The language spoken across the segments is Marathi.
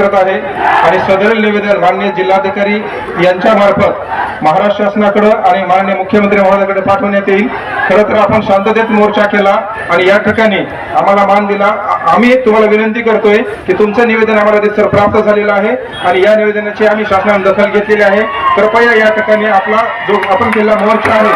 करत आहे आणि सदर निवेदन माननीय जिल्हाधिकारी यांच्या मार्फत महाराष्ट्र शासनाकडे आणि माननीय मुख्यमंत्री महोदयाकडे पाठवण्यात येईल. खरं तर आपण शांततेत मोर्चा केला आणि या ठिकाणी आम्हाला मान दिला. आम्ही तुम्हाला विनंती करतोय की तुमचं निवेदन आम्हाला दिसर प्राप्त झालेलं आहे आणि या निवेदनाची आम्ही शासनाने दखल घेतलेली आहे. कृपया या ठिकाणी आपला जो आपण केलेला मोर्चा आहे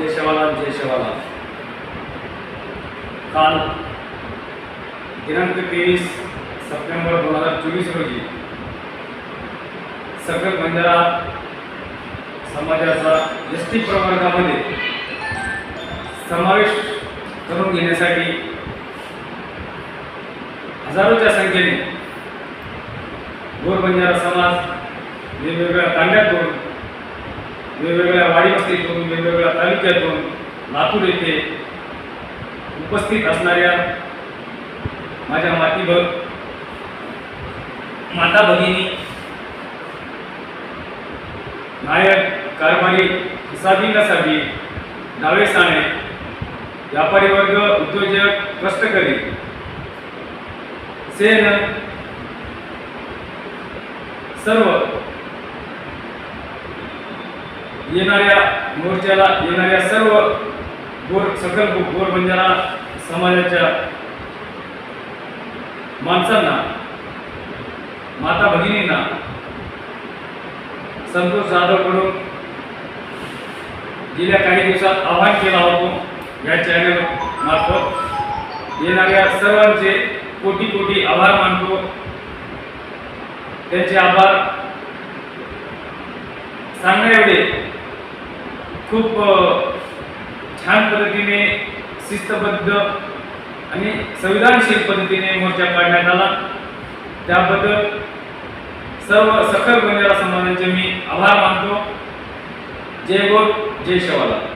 जय शेवालाल जय शेवालाल काल दिनांक तेवीस सप्टेंबर दोन हजार चोवीस रोजी सकल बंजारा समाजाचा एस टी प्रवर्गामध्ये समावेश करून घेण्यासाठी हजारोच्या संख्येने गोर बंजारा समाज वेगवेगळ्या तांड्यातून वेगवेगळ्या वाडी वस्तीतून वेगवेगळ्या तालुक्यातून लातूर येथे उपस्थित असणाऱ्या माझ्या मातीभर माता भगिनी नायक कारभारी हिसाबी नसाबी डावे साणे व्यापारी वर्ग उद्योजक कष्टकरी सेन सर्व येणाऱ्या मोर्चाला येणाऱ्या सर्व गोर सकल गोर बंजारा समाजाच्या माणसांना माता भगिनींना संतोष जाधवकडून गेल्या काही दिवसात आवाहन केला होतो. या चॅनल मार्फत येणाऱ्या सर्वांचे कोटी कोटी आभार मानतो. त्यांचे आभार सांगण्याएवढे खूप छान पद्धतीने शिस्तबद्ध आणि संविधानशील पद्धतीने मोर्चा काढण्यात आला. त्याबद्दल सर्व सखल बंजारा समाजाचे मी आभार मानतो. जय गोर जय शवाला.